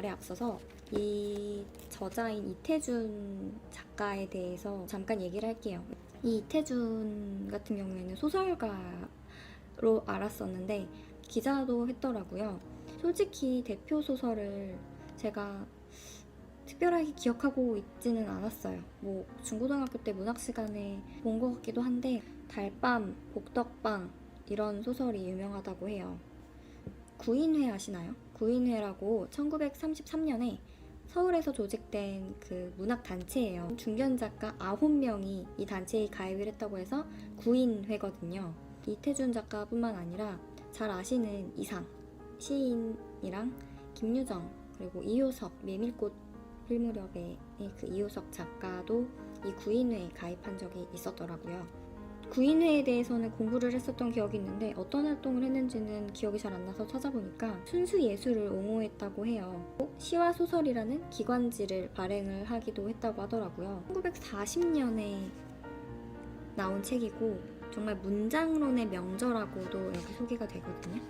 말에 앞서서 이 저자인 이태준 작가에 대해서 잠깐 얘기를 할게요. 이 이태준 같은 경우에는 소설가로 알았었는데 기자도 했더라고요. 솔직히 대표 소설을 제가 특별하게 기억하고 있지는 않았어요. 뭐 중고등학교 때 문학 시간에 본 것 같기도 한데 달밤, 복덕방 이런 소설이 유명하다고 해요. 구인회 아시나요? 구인회라고 1933년에 서울에서 조직된 그 문학 단체예요. 중견 작가 9명이 이 단체에 가입을 했다고 해서 구인회거든요. 이태준 작가뿐만 아니라 잘 아시는 이상 시인이랑 김유정 그리고 이효석 메밀꽃 필 무렵의 그 이효석 작가도 이 구인회에 가입한 적이 있었더라고요. 구인회에 대해서는 공부를 했었던 기억이 있는데 어떤 활동을 했는지는 기억이 잘 안 나서 찾아보니까 순수 예술을 옹호했다고 해요. 시와 소설이라는 기관지를 발행을 하기도 했다고 하더라고요. 1940년에 나온 책이고 정말 문장론의 명저라고도 여기 소개가 되거든요.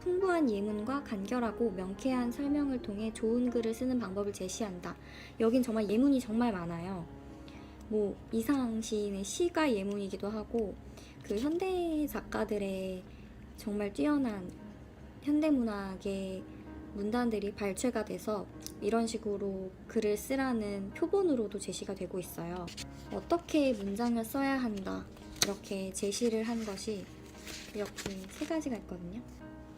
풍부한 예문과 간결하고 명쾌한 설명을 통해 좋은 글을 쓰는 방법을 제시한다. 여긴 정말 예문이 정말 많아요. 뭐 이상 시인의 시가 예문이기도 하고 그 현대 작가들의 정말 뛰어난 현대 문학의 문단들이 발췌가 돼서 이런 식으로 글을 쓰라는 표본으로도 제시가 되고 있어요. 어떻게 문장을 써야 한다 이렇게 제시를 한 것이 이렇게 세 가지가 있거든요.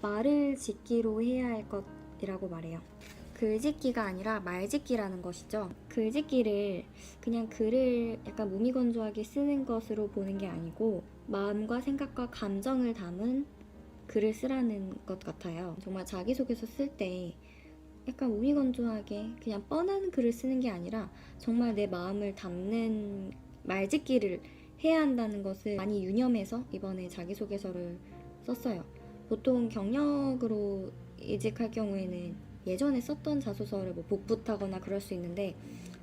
말을 짓기로 해야 할 것이라고 말해요. 글짓기가 아니라 말짓기라는 것이죠. 글짓기를 그냥 글을 약간 무미건조하게 쓰는 것으로 보는 게 아니고 마음과 생각과 감정을 담은 글을 쓰라는 것 같아요. 정말 자기소개서 쓸 때 약간 무미건조하게 그냥 뻔한 글을 쓰는 게 아니라 정말 내 마음을 담는 말짓기를 해야 한다는 것을 많이 유념해서 이번에 자기소개서를 썼어요. 보통 경력으로 이직할 경우에는 예전에 썼던 자소서를 뭐 복붙하거나 그럴 수 있는데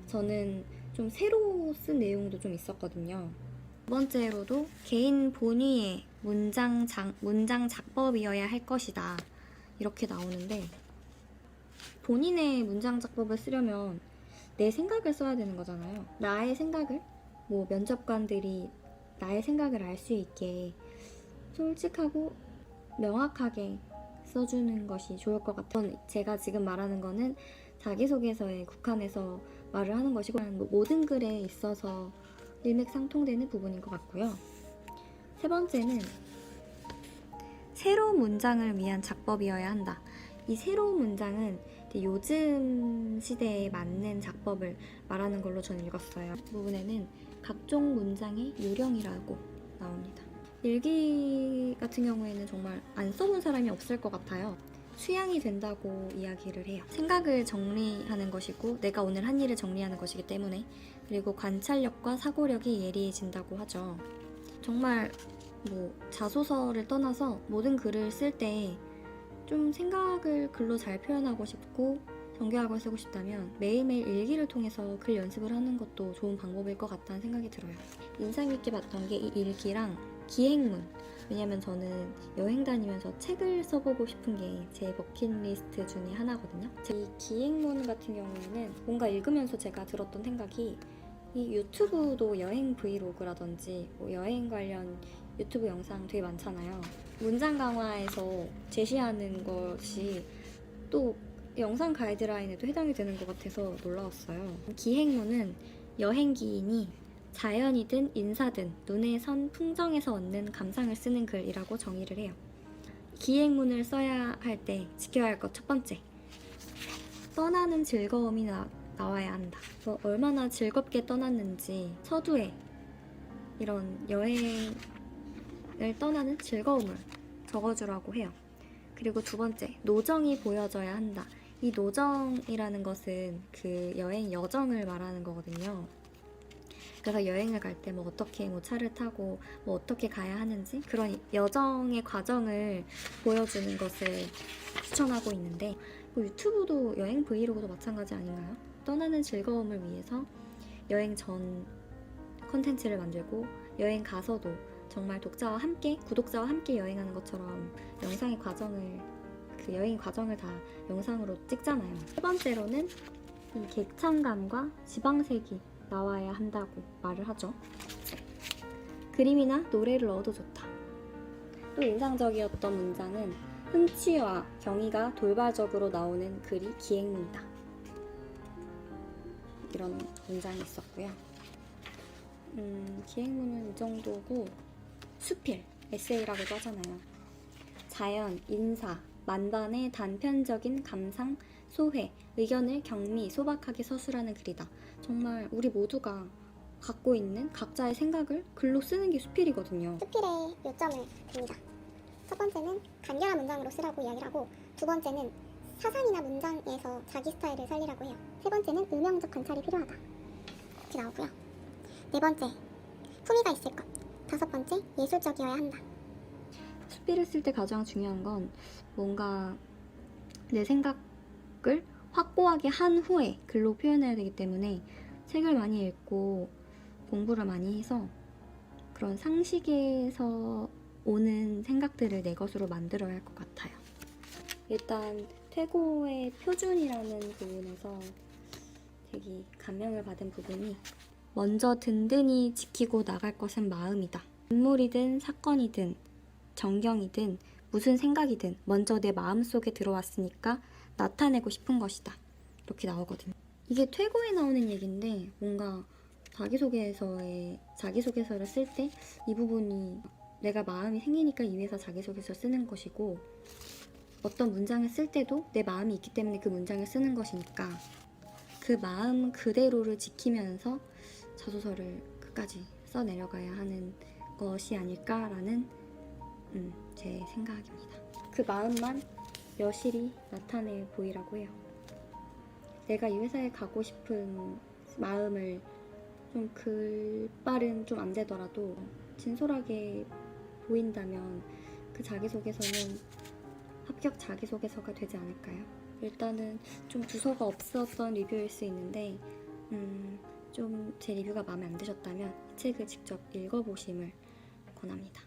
저는 좀 새로 쓴 내용도 좀 있었거든요. 두 번째로도 개인 본위의 문장 장, 문장 작법이어야 할 것이다. 이렇게 나오는데 본인의 문장 작법을 쓰려면 내 생각을 써야 되는 거잖아요. 나의 생각을 뭐 면접관들이 나의 생각을 알 수 있게 솔직하고 명확하게 써주는 것이 좋을 것 같아요. 제가 지금 말하는 거는 자기소개서에 국한해서 말을 하는 것이고 뭐 모든 글에 있어서 일맥상통되는 부분인 것 같고요. 세 번째는 새로운 문장을 위한 작법이어야 한다. 이 새로운 문장은 요즘 시대에 맞는 작법을 말하는 걸로 저는 읽었어요. 이 부분에는 각종 문장의 유령이라고 나옵니다. 일기 같은 경우에는 정말 안 써본 사람이 없을 것 같아요. 수양이 된다고 이야기를 해요. 생각을 정리하는 것이고 내가 오늘 한 일을 정리하는 것이기 때문에 그리고 관찰력과 사고력이 예리해진다고 하죠. 정말 뭐 자소서를 떠나서 모든 글을 쓸 때 좀 생각을 글로 잘 표현하고 싶고 정교하게 쓰고 싶다면 매일매일 일기를 통해서 글 연습을 하는 것도 좋은 방법일 것 같다는 생각이 들어요. 인상 깊게 봤던 게 이 일기랑 기행문. 왜냐면 저는 여행 다니면서 책을 써보고 싶은 게 제 버킷리스트 중에 하나거든요. 이 기행문 같은 경우에는 뭔가 읽으면서 제가 들었던 생각이 이 유튜브도 여행 브이로그라든지 뭐 여행 관련 유튜브 영상 되게 많잖아요. 문장 강화에서 제시하는 것이 또 영상 가이드라인에도 해당이 되는 것 같아서 놀라웠어요. 기행문은 여행 기인이 자연이든 인사든 눈에 선 풍경에서 얻는 감상을 쓰는 글이라고 정의를 해요. 기행문을 써야 할 때 지켜야 할 것 첫 번째. 떠나는 즐거움이 나, 나와야 한다. 뭐 얼마나 즐겁게 떠났는지 서두에 이런 여행을 떠나는 즐거움을 적어주라고 해요. 그리고 두 번째, 노정이 보여져야 한다. 이 노정이라는 것은 그 여행 여정을 말하는 거거든요. 그래서 여행을 갈 때 뭐 어떻게 뭐 차를 타고 뭐 어떻게 가야 하는지 그런 여정의 과정을 보여주는 것을 추천하고 있는데 뭐 유튜브도 여행 브이로그도 마찬가지 아닌가요? 떠나는 즐거움을 위해서 여행 전 컨텐츠를 만들고 여행 가서도 정말 독자와 함께 구독자와 함께 여행하는 것처럼 영상의 과정을 그 여행 과정을 다 영상으로 찍잖아요. 세 번째로는 이 객창감과 지방색이 나와야 한다고 말을 하죠. 그림이나 노래를 넣어도 좋다. 또 인상적이었던 문장은 흥취와 경의가 돌발적으로 나오는 글이 기행문이다. 이런 문장이 있었고요. 음, 기행문은 이 정도고 수필, 에세이라고도 하잖아요. 자연, 인사, 만반의 단편적인 감상, 소회, 의견을 경미, 소박하게 서술하는 글이다. 정말 우리 모두가 갖고 있는 각자의 생각을 글로 쓰는 게 수필이거든요. 수필의 요점을 듭니다. 첫 번째는 간결한 문장으로 쓰라고 이야기를 하고 두 번째는 사상이나 문장에서 자기 스타일을 살리라고 해요. 세 번째는 음영적 관찰이 필요하다. 이렇게 나오고요. 네 번째, 품위가 있을 것. 다섯 번째, 예술적이어야 한다. 수필을 쓸 때 가장 중요한 건 뭔가 내 생각을 확고하게 한 후에 글로 표현해야 되기 때문에 책을 많이 읽고 공부를 많이 해서 그런 상식에서 오는 생각들을 내 것으로 만들어야 할 것 같아요. 일단 퇴고의 표준이라는 부분에서 되게 감명을 받은 부분이 먼저 든든히 지키고 나갈 것은 마음이다. 인물이든 사건이든 정경이든 무슨 생각이든 먼저 내 마음속에 들어왔으니까 나타내고 싶은 것이다. 이렇게 나오거든요. 이게 퇴고에 나오는 얘기인데 뭔가 자기소개서에 자기소개서를 쓸 때 이 부분이 내가 마음이 생기니까 이 위해서 자기소개서 쓰는 것이고 어떤 문장을 쓸 때도 내 마음이 있기 때문에 그 문장을 쓰는 것이니까 그 마음 그대로를 지키면서 자소서를 끝까지 써내려가야 하는 것이 아닐까라는 음, 제 생각입니다. 그 마음만 여실히 나타내 보이라고 해요. 내가 이 회사에 가고 싶은 마음을 좀 글발은 좀 안 되더라도 진솔하게 보인다면 그 자기소개서는 합격 자기소개서가 되지 않을까요? 일단은 좀 주소가 없었던 리뷰일 수 있는데 음, 좀 제 리뷰가 마음에 안 드셨다면 이 책을 직접 읽어보심을 권합니다.